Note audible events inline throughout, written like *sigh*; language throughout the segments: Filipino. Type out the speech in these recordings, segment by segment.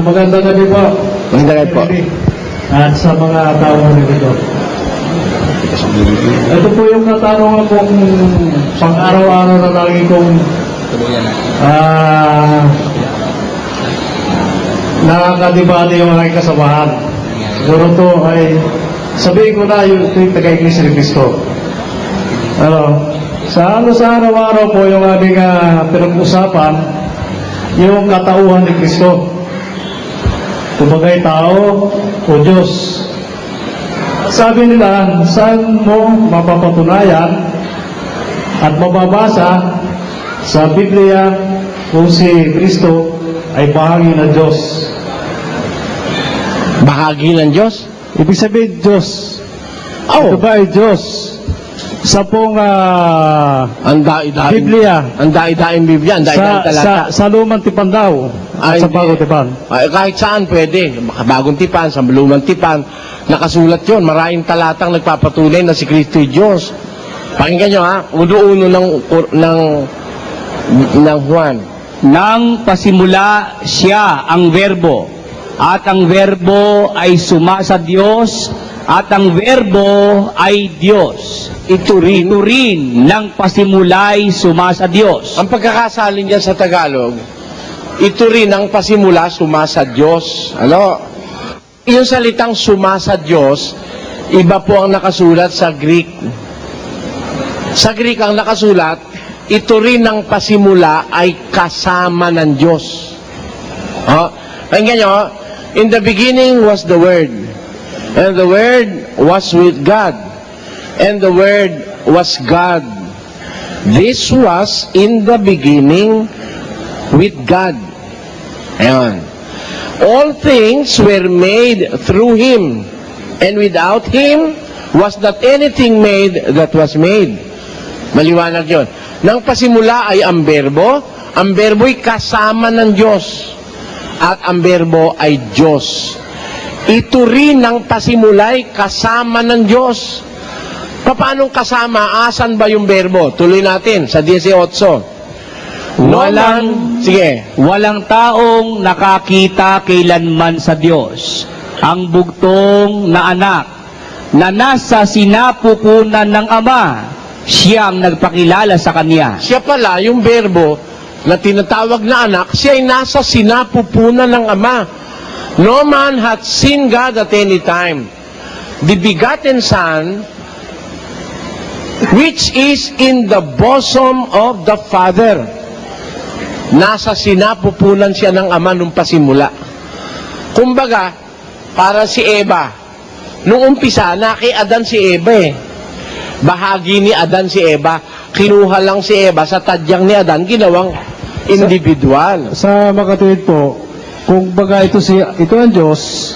magandang gabi po. Magandang gabi po. At sa mga tao dito. Ito po yung katanungan kong pang-araw-araw na lagi kong ah nakakadibate yung mga kasamahan. Siguro to ay sabihin ko na yung ito yung taga-Iglesia ni Cristo. Ano, sa ano sa araw-araw po yung aming uh, pinag-usapan yung katauhan ni Kristo. Kumagay tao o Diyos. Sabi nila, saan mo mapapatunayan at mababasa sa Biblia kung si Kristo ay bahagi ng Diyos. Bahagi ng Diyos? Ibig sabihin, Diyos. Oh, Ito ba ay Diyos? Sa pong ah, ang da'i-daing Biblia. Ang da'i-daing Biblia, ang da'i-daing sa, talata. sa, sa lumang tipan daw at Ay, sa hindi. bagong tipan. Ay, kahit saan pwede. Bagong tipan, sa lumang tipan. Nakasulat yon. Maraming talatang nagpapatunay na si Kristo Diyos. Pakinggan nyo ha. Uno-uno ng, ng, ng Juan. Nang pasimula siya ang verbo, at ang verbo ay suma sa Diyos, at ang verbo ay Diyos. Ito rin. Ito rin nang pasimulay suma sa Diyos. Ang pagkakasalin niyan sa Tagalog, ito rin ang pasimula suma sa Diyos. Ano? Yung salitang suma sa Diyos, iba po ang nakasulat sa Greek. Sa Greek ang nakasulat, ito rin ang pasimula ay kasama ng Diyos. Oh, pakinggan nyo, in the beginning was the Word, and the Word was with God, and the Word was God. This was in the beginning with God. Ayan. All things were made through Him, and without Him was not anything made that was made. Maliwanag yon. Nang pasimula ay ang berbo, ang berbo'y kasama ng Diyos, at ang berbo ay Diyos. Ito rin ang pasimulay kasama ng Diyos. Paano kasama? Asan ba yung berbo? Tuloy natin sa 18. No Walang, sige. walang taong nakakita kailanman sa Diyos. Ang bugtong na anak, na nasa sinapupunan ng Ama, siyang nagpakilala sa Kanya. Siya pala, yung berbo na tinatawag na anak, siya ay nasa sinapupunan ng Ama. No man hath seen God at any time. The begotten Son, which is in the bosom of the Father. Nasa sinapupunan siya ng Ama nung pasimula. Kumbaga, para si Eva, nung umpisa, na kay Adan si Eva eh. Bahagi ni Adan si Eva, kinuha lang si Eva sa tadyang ni Adan, ginawang individual. Sa makatuwid po, kung baga ito si ito ang Diyos,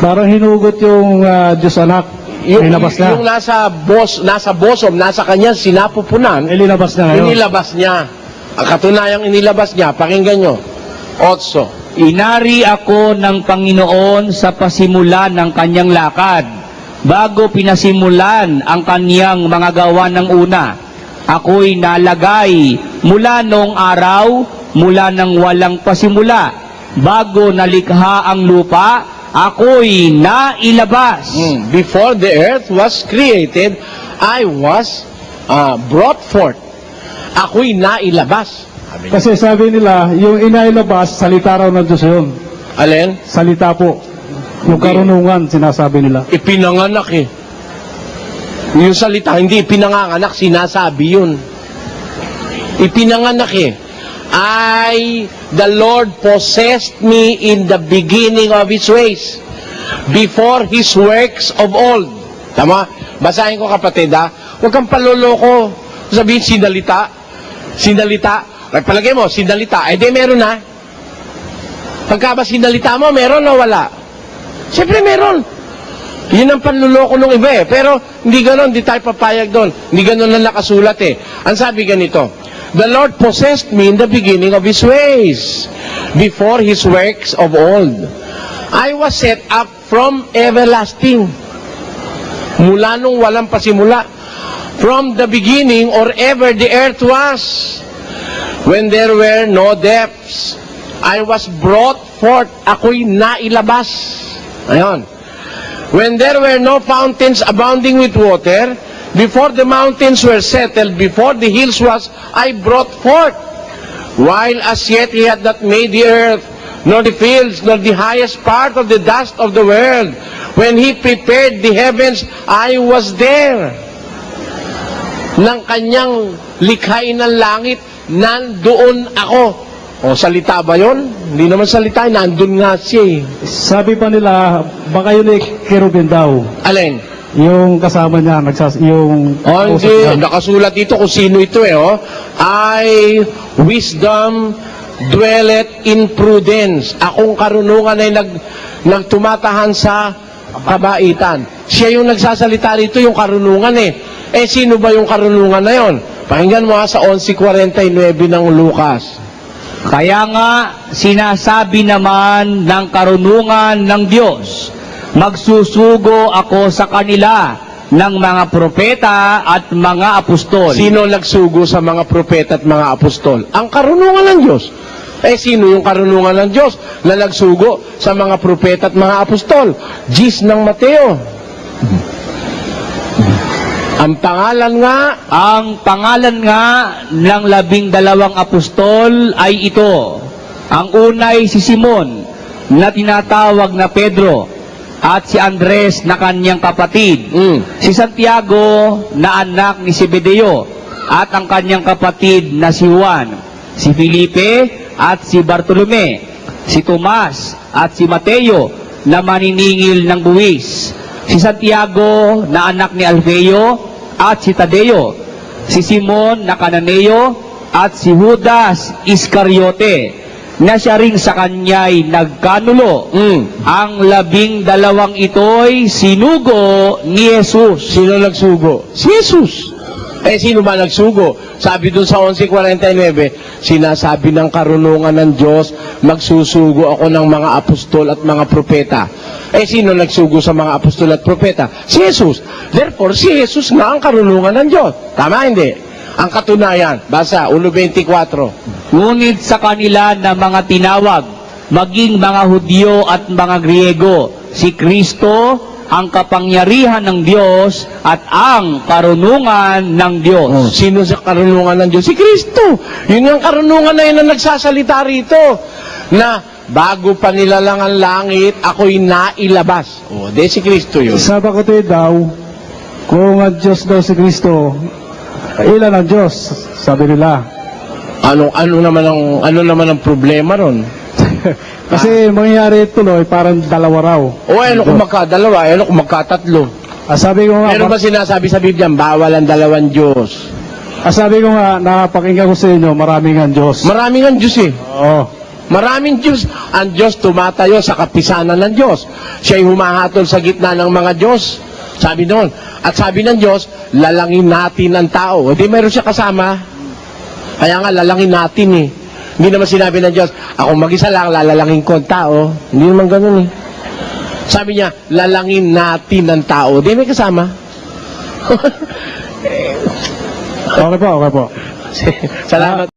parang hinugot yung ah, Diyos anak. Yung, Inilabas na. yung nasa boss, nasa bosom, nasa kanya sinapupunan, Inilabas na ngayon. inilabas niya. Ang katunayang inilabas niya, pakinggan nyo. Otso. Inari ako ng Panginoon sa pasimula ng kanyang lakad, bago pinasimulan ang kanyang mga gawa ng una. Ako'y nalagay mula noong araw, mula nang walang pasimula. Bago nalikha ang lupa, ako'y nailabas. Mm, Before the earth was created, I was uh, brought forth. Ako'y nailabas. Sabi niya. Kasi sabi nila, yung inailabas, salita raw ng Diyos yun. Alin? Salita po. Yung Hindi. karunungan, sinasabi nila. Ipinanganak eh. Yung salita, hindi ipinanganak, sinasabi yun. Ipinanganak eh. I, the Lord possessed me in the beginning of His ways, before His works of old. Tama? Basahin ko kapatid ha. Huwag kang paloloko. Sabihin, sinalita. Sinalita. Nagpalagay mo, sinalita. Eh di meron na. Pagka ba sinalita mo, meron o wala? Siyempre meron. Yun ang panluloko ng iba eh. Pero hindi ganon, hindi tayo papayag doon. Hindi ganon na nakasulat eh. Ang sabi ganito, The Lord possessed me in the beginning of His ways, before His works of old. I was set up from everlasting. Mula nung walang pasimula. From the beginning or ever the earth was. When there were no depths. I was brought forth. Ako'y nailabas. Ayon. When there were no fountains abounding with water, before the mountains were settled, before the hills was, I brought forth. While as yet he had not made the earth, nor the fields, nor the highest part of the dust of the world. When he prepared the heavens, I was there. Ng kanyang likhain ng langit, nandoon ako. O, salita ba yon? Hindi naman salita, nandun nga siya eh. Sabi pa nila, baka yun eh, kerubin daw. Alin? Yung kasama niya, nagsas, yung... Oh, hindi. niya. Nakasulat dito kung sino ito eh, oh. I, wisdom, dwelleth in prudence. Akong karunungan ay nag, nagtumatahan sa kabaitan. Siya yung nagsasalita rito, yung karunungan eh. Eh, sino ba yung karunungan na yon? Pakinggan mo ha, sa 11.49 ng Lucas. Kaya nga, sinasabi naman ng karunungan ng Diyos, magsusugo ako sa kanila ng mga propeta at mga apostol. Sino nagsugo sa mga propeta at mga apostol? Ang karunungan ng Diyos. Eh, sino yung karunungan ng Diyos na nagsugo sa mga propeta at mga apostol? Gis ng Mateo. Ang pangalan nga, Ang pangalan nga ng labing dalawang apostol ay ito. Ang unay si Simon na tinatawag na Pedro at si Andres na kanyang kapatid. mm, Si Santiago na anak ni Zebedeo at ang kanyang kapatid na si Juan. Si Felipe at si Bartolome. Si Tomas at si Mateo na maniningil ng buwis. Si Santiago na anak ni Alfeo at si Tadeo. Si Simon na Cananeo at si Judas Iscariote na siya ring sa kanya'y nagkanulo. mm. Ang labing dalawang ito'y sinugo ni Jesus. Sino nagsugo? Si Jesus. Eh, sino ba nagsugo? Sabi dun sa 11.49, sinasabi ng karunungan ng Diyos, magsusugo ako ng mga apostol at mga propeta. Eh, sino nagsugo sa mga apostol at propeta? Si Jesus. Therefore, si Jesus nga ang karunungan ng Diyos. Tama, hindi? Ang katunayan, basa, 1.24. Ngunit sa kanila na mga tinawag, maging mga Hudyo at mga Griego, si Kristo ang kapangyarihan ng Diyos at ang karunungan ng Diyos. Oh, sino sa karunungan ng Diyos? Si Kristo. Yun yung karunungan na yun ang nagsasalita rito. Na bago pa nilalang ang langit, ako'y nailabas. O, de si Kristo yun. Sa bakutid daw, kung ang Diyos daw si Kristo, ilan ang Diyos? Sabi nila. Ano, ano naman ang, ano naman ang problema ron? *laughs* Kasi mangyayari tuloy, parang dalawa raw. O ano kung magkadalawa, ano kung magkatatlo. Ah, sabi ko nga, Meron ba sinasabi sa Biblia, bawal ang dalawang Diyos? ah, sabi ko nga, napakinggan ko sa inyo, maraming ang Diyos. Maraming ang Diyos eh. Oo. Maraming Diyos. Ang Diyos tumatayo sa kapisanan ng Diyos. Siya'y humahatol sa gitna ng mga Diyos. Sabi noon. At sabi ng Diyos, lalangin natin ang tao. Hindi meron siya kasama. Kaya nga, lalangin natin eh. Hindi naman sinabi ng Diyos, ako mag-isa lang, lalalangin ko ang tao. Hindi naman ganun eh. Sabi niya, lalangin natin ang tao. Hindi may kasama. *laughs* Okay po, okay po. Salamat.